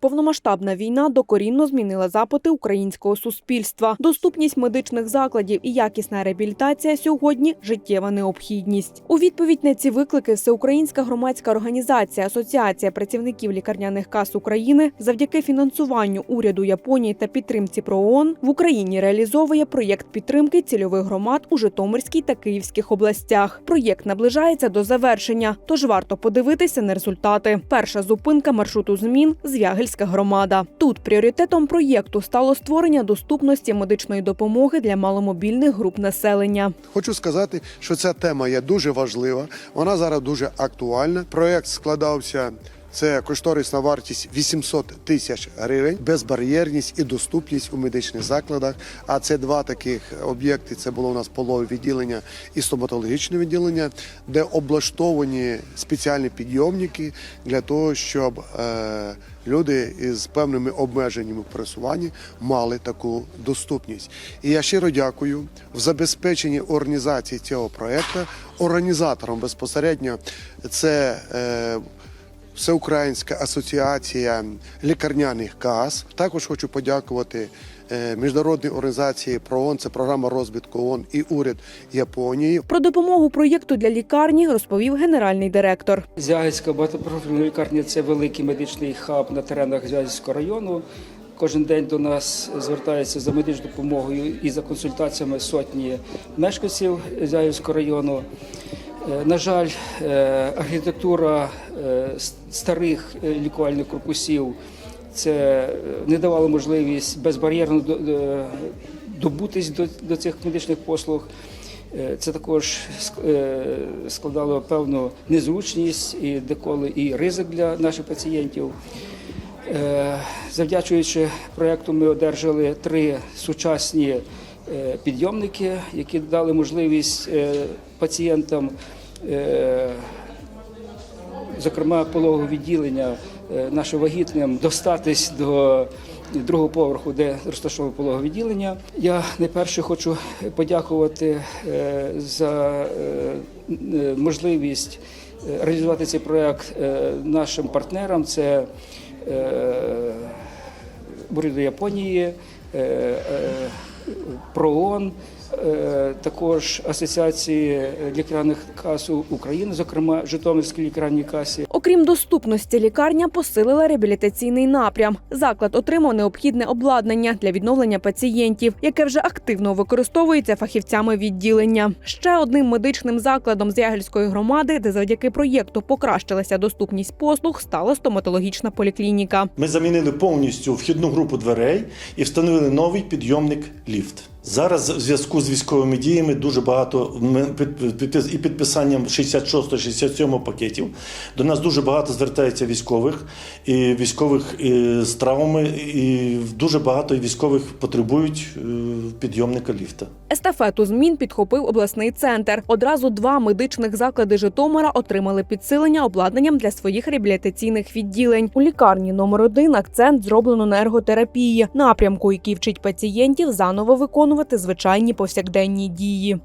Повномасштабна війна докорінно змінила запити українського суспільства. Доступність медичних закладів і якісна реабілітація сьогодні життєва необхідність. У відповідь на ці виклики Всеукраїнська громадська організація Асоціація працівників лікарняних кас України завдяки фінансуванню уряду Японії та підтримці ПРООН в Україні реалізовує проєкт підтримки цільових громад у Житомирській та Київських областях. Проєкт наближається до завершення, тож варто подивитися на результати. Перша зупинка маршруту змін Звягельська громада. Тут пріоритетом проєкту стало створення доступності медичної допомоги для маломобільних груп населення. Хочу сказати, що ця тема є дуже важлива. Вона зараз дуже актуальна. Проект складався. Це кошторисна вартість 800 тисяч гривень, безбар'єрність і доступність у медичних закладах. А це два таких об'єкти. Це було у нас полове відділення і стоматологічне відділення, де облаштовані спеціальні підйомники для того, щоб е, люди із певними обмеженнями пересуванні мали таку доступність. І я щиро дякую в забезпеченні організації цього проекту організатором безпосередньо це. Е, Всеукраїнська асоціація лікарняних кас. Також хочу подякувати е, міжнародній організації ПРООН, це програма розвитку ООН і уряд Японії. Про допомогу проєкту для лікарні розповів генеральний директор. Звягельська багатопрофільна лікарня це великий медичний хаб на теренах Звягельського району. Кожен день до нас звертаються за медичною допомогою і за консультаціями сотні мешканців Звягельського району. Е, На жаль, е, архітектура е, старих лікувальних корпусів це не давало можливість безбар'єрно до- до- добутись до, цих медичних послуг. Це також складало певну незручність і деколи і ризик для наших пацієнтів. Завдячуючи проєкту, ми одержали три сучасні підйомники, які дали можливість пацієнтам, зокрема пологового відділення е, нашим вагітним, достатись до другого поверху, де розташоване пологове відділення. Я найперше хочу подякувати е, за е, е, можливість е, реалізувати цей проект е, нашим партнерам. Це е, уряду Японії, е, е, ПРООН, е, також Асоціації лікарняних кас України, зокрема Житомирській лікарній касі. Окрім доступності, лікарня посилила реабілітаційний напрям. Заклад отримав необхідне обладнання для відновлення пацієнтів, яке вже активно використовується фахівцями відділення. Ще одним медичним закладом Зягельської громади, де завдяки проєкту покращилася доступність послуг, стала стоматологічна поліклініка. Ми замінили повністю вхідну групу дверей і встановили новий підйомник ліфт. Зараз в зв'язку з військовими діями дуже багато і підписанням 66-67 пакетів. До нас дуже багато звертається військових і військових з травмами, і дуже багато військових потребують е, підйомника ліфта. Естафету змін підхопив обласний центр. Одразу два медичних заклади Житомира отримали підсилення обладнанням для своїх реабілітаційних відділень. У лікарні номер один акцент зроблено на ерготерапії, напрямку, який вчить пацієнтів заново виконувати звичайні повсякденні дії.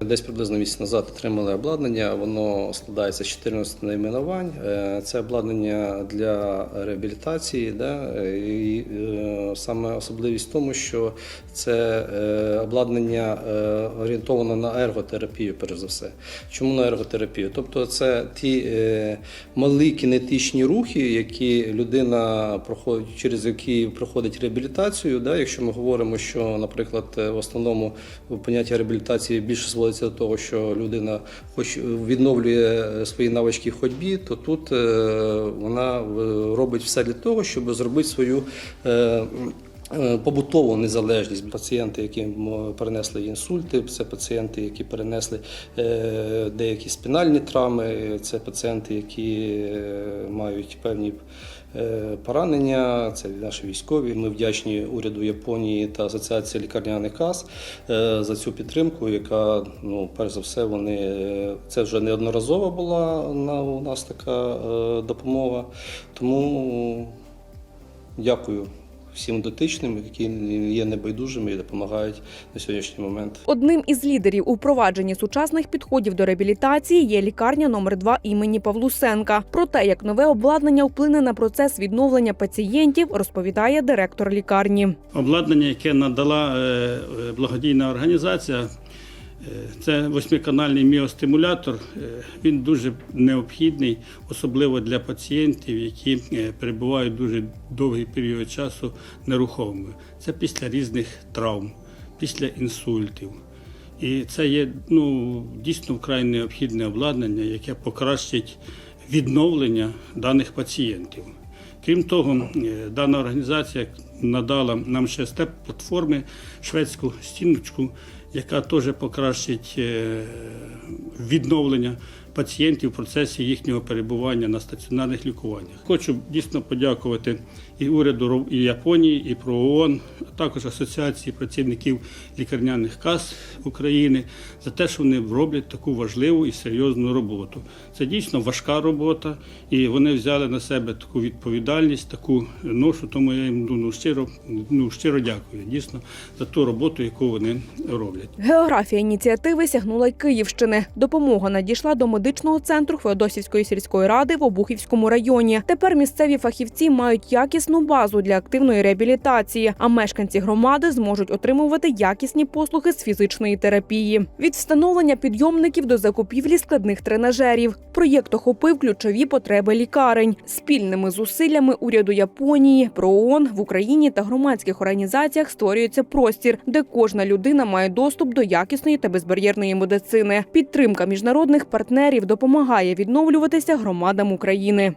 Десь приблизно місяць назад отримали обладнання. Воно складається з 14 найменувань. Е, Це обладнання для реабілітації. Да? І е, саме особливість в тому, що це е, обладнання орієнтоване на ерготерапію, перш за все. Чому на ерготерапію? Тобто, це ті малі кінетичні рухи, які людина проходить, через які проходить реабілітацію. Да? Якщо ми говоримо, що, наприклад, в основному поняття реабілітації більше зводиться до того, що людина хоч відновлює е, свої навички в ходьбі, то тут е, вона е, робить все для того, щоб зробити свою. Е, Побутову незалежність пацієнти, які перенесли інсульти, це пацієнти, які перенесли е, деякі спінальні травми, це пацієнти, які е, мають певні поранення, це наші військові. Ми вдячні уряду Японії та Асоціації лікарняних кас за цю підтримку, яка ну перш за все вони це вже неодноразово була на у нас така допомога. Тому дякую всім дотичним, які є небайдужими і допомагають на сьогоднішній момент. Одним із лідерів у впровадженні сучасних підходів до реабілітації є лікарня номер 2 імені Павлусенка. Про те, як нове обладнання вплине на процес відновлення пацієнтів, розповідає директор лікарні. Обладнання, яке надала е, е, благодійна організація, це восьмиканальний міостимулятор. Е, Він дуже необхідний, особливо для пацієнтів, які е, перебувають дуже довгий період часу нерухомими. Це після різних травм, після інсультів. І це є ну, дійсно вкрай необхідне обладнання, яке покращить відновлення даних пацієнтів. Крім того, е, дана організація надала нам ще степ платформи, шведську стіночку, яка теж покращить е, відновлення пацієнтів в процесі їхнього перебування на стаціонарних лікуваннях. Хочу дійсно подякувати і уряду і Японії, і про ООН, а також Асоціації працівників лікарняних кас України за те, що вони роблять таку важливу і серйозну роботу. Це дійсно важка робота, і вони взяли на себе таку відповідальність, таку ношу. Тому я їм ну, щиро, ну, щиро дякую дійсно за ту роботу, яку вони роблять. Географія ініціативи сягнула й Київщини. Допомога надійшла до медичного центру Феодосівської сільської ради в Обухівському районі. Тепер місцеві фахівці мають якісну базу для активної реабілітації, а мешканці громади зможуть отримувати якісні послуги з фізичної терапії. Від встановлення підйомників до закупівлі складних тренажерів. Проєкт охопив ключові потреби лікарень спільними зусиллями уряду Японії, про ООН в Україні та громадських організаціях створюється простір, де кожна людина має доступ до якісної та безбар'єрної медицини. Підтримка міжнародних партнерів допомагає відновлюватися громадам України.